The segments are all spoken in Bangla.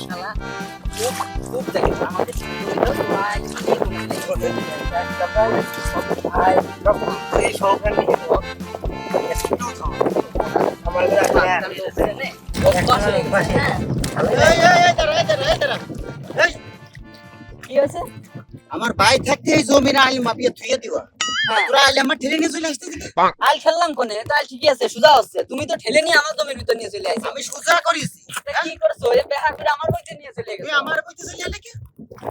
শালা খুব খুব দেখে আমাদের ভাই আমার ভাই থাকতে এই জমির আইল মাপিয়ে থুয়ে দিবা। তোরা আইলে আমার ঠেলে নিয়ে চলে আসতে দিবি আল খেললাম কোনে? তো ঠিকই আছে সুজা হচ্ছে। তুমি তো ঠেলে নিয়ে আমার জমির ভিতর নিয়ে চলে আইছো আমি সোজা করিছি। কি করছ? এ বেহা করে আমার বইতে নিয়ে চলে তুই আমার কইতে চলে এলে কি?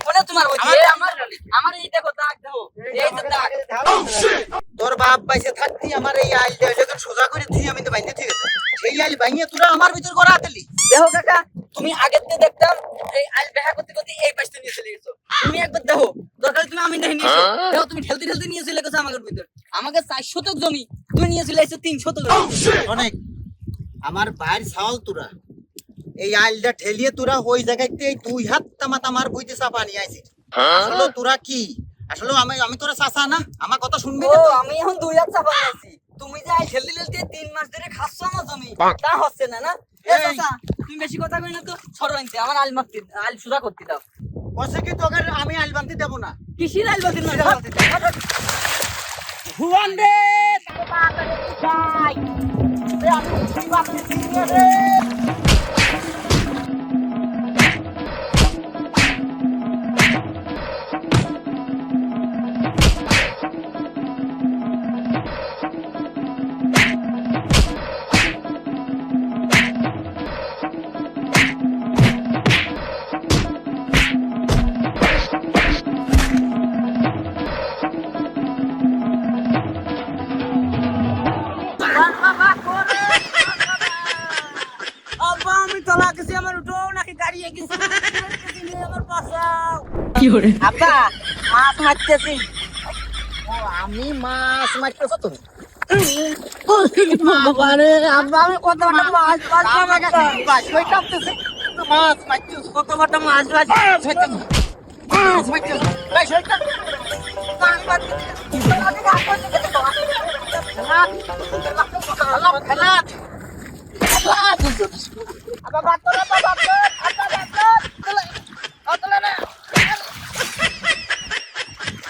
কোনে তোমার বইতে? আমার- আমার আমার এই দেখো দাগ দাও এই যে দাগ। তোর বাপ পাইছে থাকতি আমার এই আইল যখন সোজা করে তুই আমি তো বাইন্দে ঠিক আছে। সেই আইল ভাঙিয়ে তোরা আমার ভিতর করা দিলি। দেখো কাকা তুমি আগের থেকে দেখতাম এই আল বেহা করতে করতে এই পাশে নিয়ে চলে গেছো। তুমি একবার দেখো দরকার তুমি আমি দেখে নিয়েছো দেখো তুমি ঠেলতে ঠেলতে নিয়ে চলে গেছো আমাদের ভিতর। আমাকে চার শতক জমি তুমি নিয়ে চলে আসছো তিন শতক অনেক। আমার ভাইয়ের ছাওয়াল তোরা। এই আইলটা ঠেলিয়ে তোরা ওই জায়গাতে এই দুই হাত তামা তামার বইতে চাপা নিয়ে আইছিস আসলে তোরা কি? আসলে আমি আমি তোরা চাচা না? আমার কথা শুনবি তুই? আমি এখন দুই হাত চাপা আছি তুমি যে আই ঠেলতে ঠেলতে তিন মাস ধরে খাচ্ছ আমার জমি তা হচ্ছে না না? এ এই। চাচা, তুমি বেশি কথা কই না তো সরো আনতে আমার আল মারতে আল সুরা করতে দাও। বসে কি তোকে আমি আল বানতে দেবো না? কিসির আল বানতে না ভুয়ান রে আব্বা আমি তলা গেছি আমার উঠো নাকি গাড়িয়ে গেছি আমার বাঁচাও আব্বা মাছ মারতেছি। ও আমি মাছ মারতেছ তুমি? আমি কত বড় মাছ কাঁপতেছে মাছ মারতেছ কত বড় মাছ মাছ মাছ মারতেছ। বাস কই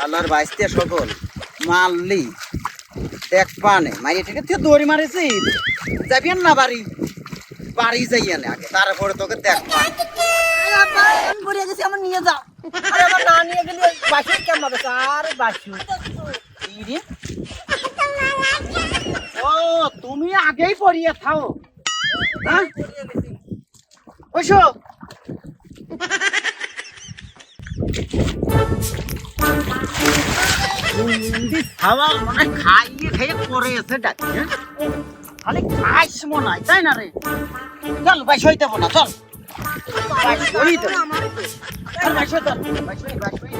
আল্লাহর বাইসতে সকল মারলি দেখ পানে। মারি ঠিক আছে দৌড়ি মারিছি যাবি না বাড়ি? বাড়ি যাইয়া না আগে। তারপরে তোকে দেখ গেছি আমার নিয়ে যাও। আরে আমার না নিয়ে গেলে কেমন আর ও তুমি আগেই পড়িয়ে থাও। ওইসো খাওয়া মানে খাইয়ে খাইয়ে পরে এসে ডাকি হ্যাঁ? খালি খাইস মনে হয় তাই না রে? চল বাইশ হইতে না চল। বাইশ হইতে বাইশ হইতে বাইশ হই বাইশ হই